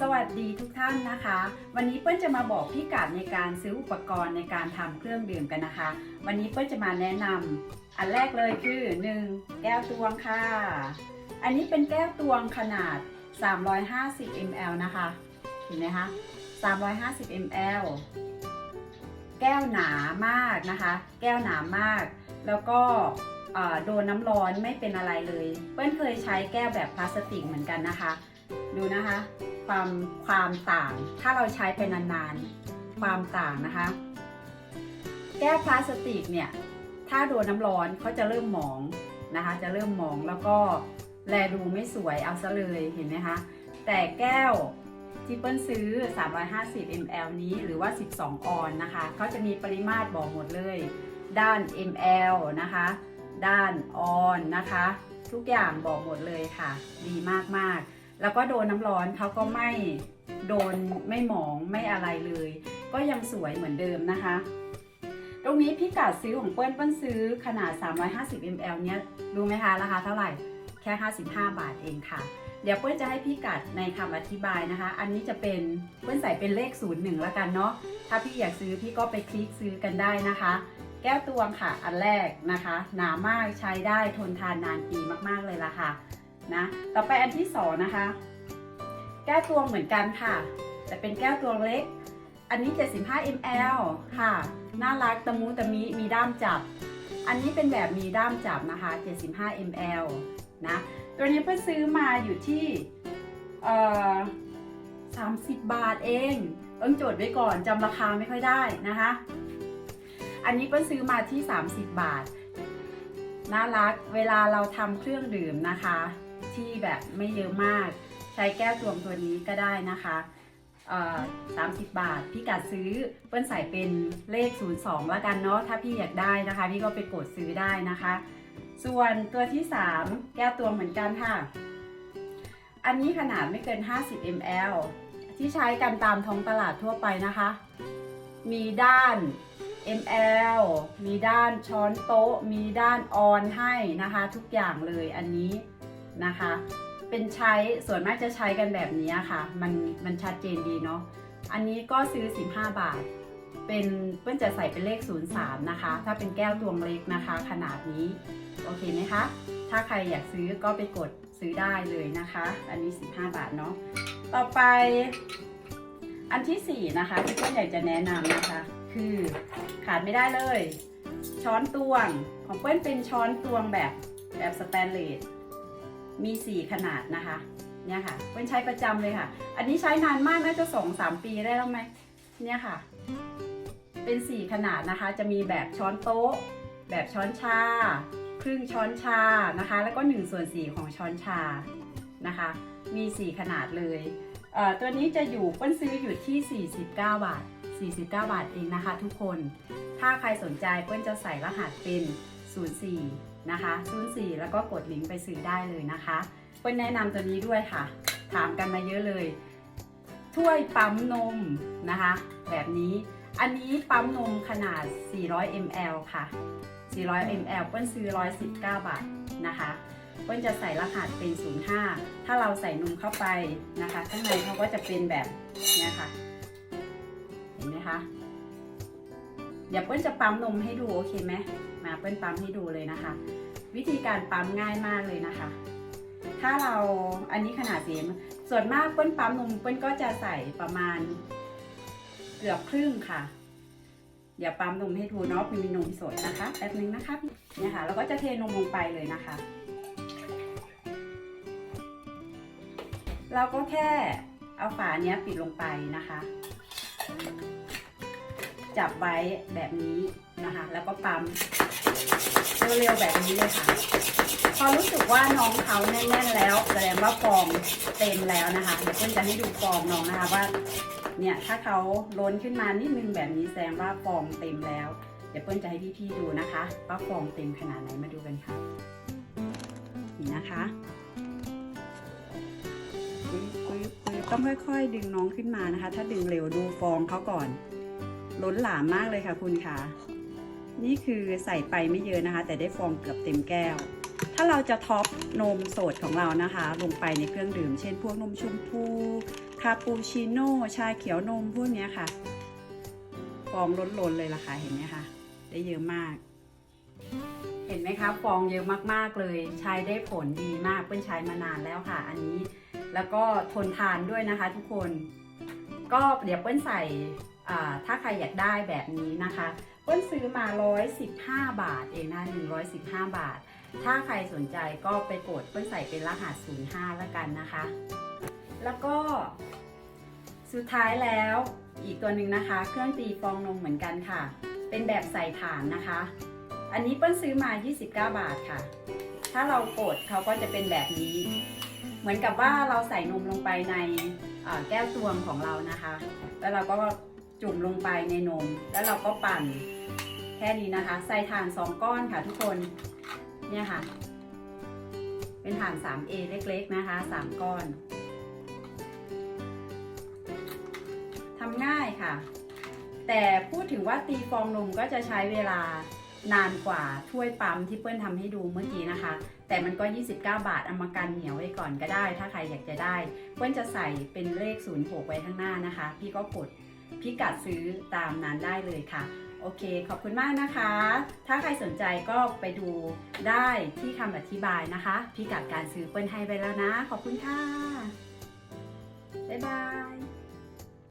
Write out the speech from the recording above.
สวัสดีทุกท่านนะคะ วันนี้เปิ้ลจะมาบอกพี่กัดในการซื้ออุปกรณ์ในการทำเครื่องดื่มกันนะคะ วันนี้เปิ้ลจะมาแนะนำอันแรกเลยคือ 1. แก้วตวงค่ะ อันนี้เป็นแก้วตวงขนาด 350 ml นะคะเห็นไหมคะ350 ml แก้วหนามากนะคะ แก้วหนามาก แล้วก็โดนน้ำร้อนไม่เป็นอะไรเลย เปิ้ลเคยใช้แก้วแบบพลาสติกเหมือนกันนะคะ ดูนะคะ ความความต่าง ถ้าเราใช้ไปนานๆ ความต่างนะคะ แก้วพลาสติกเนี่ย ถ้าโดนน้ำร้อนเขาจะเริ่มหมองนะคะ จะเริ่มหมองแล้วก็แลดูไม่สวยเอาซะเลยเห็นไหมคะ แต่แก้วที่เปิ้ลซื้อ 350 ml นี้หรือว่า 12 ออนนะคะเขาจะมีปริมาตรบอกหมดเลย ด้าน ml นะคะ ด้านออนนะคะ ทุกอย่างบอกหมดเลยค่ะ ดีมากๆ แล้วก็โดนน้ำร้อนเขาก็ไม่โดนไม่หมองไม่อะไรเลย ก็ยังสวยเหมือนเดิมนะคะ ตรงนี้พี่กัดซื้อของเปิ้ลเปิ้ลซื้อขนาด 350 ml เนี้ยรู้ไหมคะราคาเท่าไหร่แค่ 55 บาทเองค่ะ เดี๋ยวเปิ้ลจะให้พี่กัดในคำอธิบายนะคะ อันนี้จะเป็นเปิ้ลใส่เป็นเลข 01แล้วกันเนาะถ้าพี่อยากซื้อพี่ก็ไปคลิกซื้อกันได้นะคะ แก้วตวงค่ะอันแรกนะคะ หนามากใช้ได้ทนทานนานปีมากๆเลยล่ะค่ะ นะ ต่อไปอันที่สองนะคะ แก้วตวงเหมือนกันค่ะ แต่เป็นแก้วตวงเล็ก อันนี้ 75 ml ค่ะ น่ารักตะมูตะมิมีด้ามจับ อันนี้เป็นแบบมีด้ามจับนะคะ 75 ml นะ ตัวนี้เพิ่งซื้อมาอยู่ที่เอ่อ30 บาทเองเอิ้งจทย์ไว้ก่อนจำราคาไม่ค่อยได้นะคะ อันนี้เปิ้ลซื้อมาที่ 30 บาท น่ารัก เวลาเราทำเครื่องดื่มนะคะ ที่แบบไม่เยอะมาก ใช้แก้วตวงตัวนี้ก็ได้นะคะเอ่อ30 บาท พี่กัดซื้อเปิ้ลใส่เป็นเลข 02 แล้วกันเนาะถ้าพี่อยากได้นะคะ พี่ก็ไปกดซื้อได้นะคะ ส่วนตัวที่ 3 แก้วตวงเหมือนกันค่ะ อันนี้ขนาดไม่เกิน 50 ml ที่ใช้กันตามท้องตลาดทั่วไปนะคะ มีด้าน ml มีด้านช้อนโต๊ะ มีด้านออนให้นะคะ ทุกอย่างเลยอันนี้ นะคะ เป็นใช้ส่วนมากจะใช้กันแบบนี้ค่ะ มันมันชัดเจนดีเนาะอันนี้ก็ซื้อ 15 บาท เป็นเพื่อนจะใส่เป็นเลข 03 นะคะ ถ้าเป็นแก้วตวงเล็กนะคะ ขนาดนี้ โอเคไหมคะ ถ้าใครอยากซื้อก็ไปกดซื้อได้เลยนะคะ อันนี้ 15 บาทเนาะต่อไป อันที่ 4 นะคะ ที่เพื่อนอยากจะแนะนำนะคะ คือขาดไม่ได้เลย ช้อนตวงของเพื่อนเป็นช้อนตวงแบบแบบสแตนเลส มี 4 ขนาดนะคะ เนี่ยค่ะเพื่อนใช้ประจำเลยค่ะ อันนี้ใช้นานมากน่าจะสองสามปีได้แล้วไหมเนี่ยค่ะ เป็น 4 ขนาดนะคะ จะมีแบบช้อนโต๊ะ แบบช้อนชา ครึ่งช้อนชานะคะ แล้วก็1ส่วน4ของช้อนชานะคะ มี 4 ขนาดเลยเอ่อตัวนี้จะอยู่เปิ้ลซื้ออยู่ที่ 49 บาท 49 บาทเองนะคะทุกคน ถ้าใครสนใจเปิ้ลจะใส่รหัสเป็น 04 นะคะ04แล้วก็กดลิงก์ไปซื้อได้เลยนะคะเปิ้ลแนะนำตัวนี้ด้วยค่ะ ถามกันมาเยอะเลย ถ้วยปั๊มนมนะคะ แบบนี้อันนี้ปั๊มนมขนาด 400 ml ค่ะ 400 ml เปิ้ลซื้อ 119 บาทนะคะเปิ้ลจะใส่รหัสเป็น 05 ถ้าเราใส่นมเข้าไปนะคะ ข้างในเขาก็จะเป็นแบบนี้ค่ะ เห็นไหมคะ เดี๋ยวเปิ้ลจะปั๊มนมให้ดูโอเคไหมมาเปิ้ลปั๊มให้ดูเลยนะคะ วิธีการปั๊มง่ายมากเลยนะคะ ถ้าเราอันนี้ขนาดเสีส่วนมากเปิ้ลปั๊มนมเปิ้ลก็จะใส่ประมาณเกือบครึ่งค่ะ เดี๋ยวปั๊มนมให้ดูเนาะมีนมสดนะคะแป๊บนึงนะคะเนี่ยค่ะแล้วก็จะเทนมลงไปเลยนะคะ เราก็แค่เอาฝาเนี้ยปิดลงไปนะคะ จับไว้แบบนี้นะคะ แล้วก็ปั๊มเร็วๆแบบนี้เลยค่ะ พอรู้สึกว่าน้องเขาแน่นๆแล้วแสดงว่าฟองเต็มแล้วนะคะเดี๋ยวเพื่อนจะให้ดูฟองน้องนะคะว่า เนี่ยถ้าเขาล้นขึ้นมานิดนึงแบบนี้แสดงว่าฟองเต็มแล้ว เดี๋ยวเปิ้ลจะให้พี่ๆดูนะคะว่าฟองเต็มขนาดไหนมาดูกันค่ะนี่นะคะต้องค่อยๆ ดึงน้องขึ้นมานะคะ ถ้าดึงเร็วดูฟองเขาก่อน ล้นหลามมากเลยค่ะคุณค่ะ นี่คือใส่ไปไม่เยอะนะคะ แต่ได้ฟองเกือบเต็มแก้ว ถ้าเราจะท็อปนมสดของเรานะคะ ลงไปในเครื่องดื่ม เช่นพวกนมชมพูคาปูชิโน่ชาเขียวนมพวกเนี้ยค่ะ ฟองล้นๆเลยล่ะค่ะเห็นไหมคะได้เยอะมาก เห็นไหมคะฟองเยอะมากๆเลย ใช้ได้ผลดีมากเปิ้ลใช้มานานแล้วค่ะ อันนี้แล้วก็ทนทานด้วยนะคะทุกคน ก็เดี๋ยวเปิ้ลใส่ ถ้าใครอยากได้แบบนี้นะคะเปิ้ลซื้อมา 115 บาทเองนะ115 บาท ถ้าใครสนใจก็ไปกดเปิ้ลใส่เป็นรหัส 05 แล้วกันนะคะ แล้วก็สุดท้ายแล้วอีกตัวหนึ่งนะคะ เครื่องตีฟองนมเหมือนกันค่ะ เป็นแบบใส่ฐานนะคะ อันนี้เปิ้ลซื้อมา 29 บาทค่ะ ถ้าเรากดเขาก็จะเป็นแบบนี้ เหมือนกับว่าเราใส่นมลงไปในแก้วตวงของเรานะคะ แล้วเราก็ จุ่มลงไปในนม แล้วเราก็ปั่นแค่นี้นะคะ ใส่ถ่าน2ก้อนค่ะทุกคน เนี่ยค่ะ เป็นถ่าน 3A เล็กๆนะคะ 3 ก้อนทำง่ายค่ะ แต่พูดถึงว่าตีฟองนมก็จะใช้เวลานานกว่าถ้วยปั๊มที่เปิ้ลทำให้ดูเมื่อกี้นะคะ แต่มันก็ 29 บาทเอามากันเหนียวไว้ก่อนก็ได้ ถ้าใครอยากจะได้ เปิ้ลจะใส่เป็นเลข 06 ไว้ข้างหน้านะคะ พี่ก็กด พิกัดซื้อตามนั้นได้เลยค่ะ โอเค ขอบคุณมากนะคะ ถ้าใครสนใจก็ไปดูได้ที่คำอธิบายนะคะ พิกัดการซื้อเปิ้ลให้ไปแล้วนะ ขอบคุณค่ะ บ๊ายบาย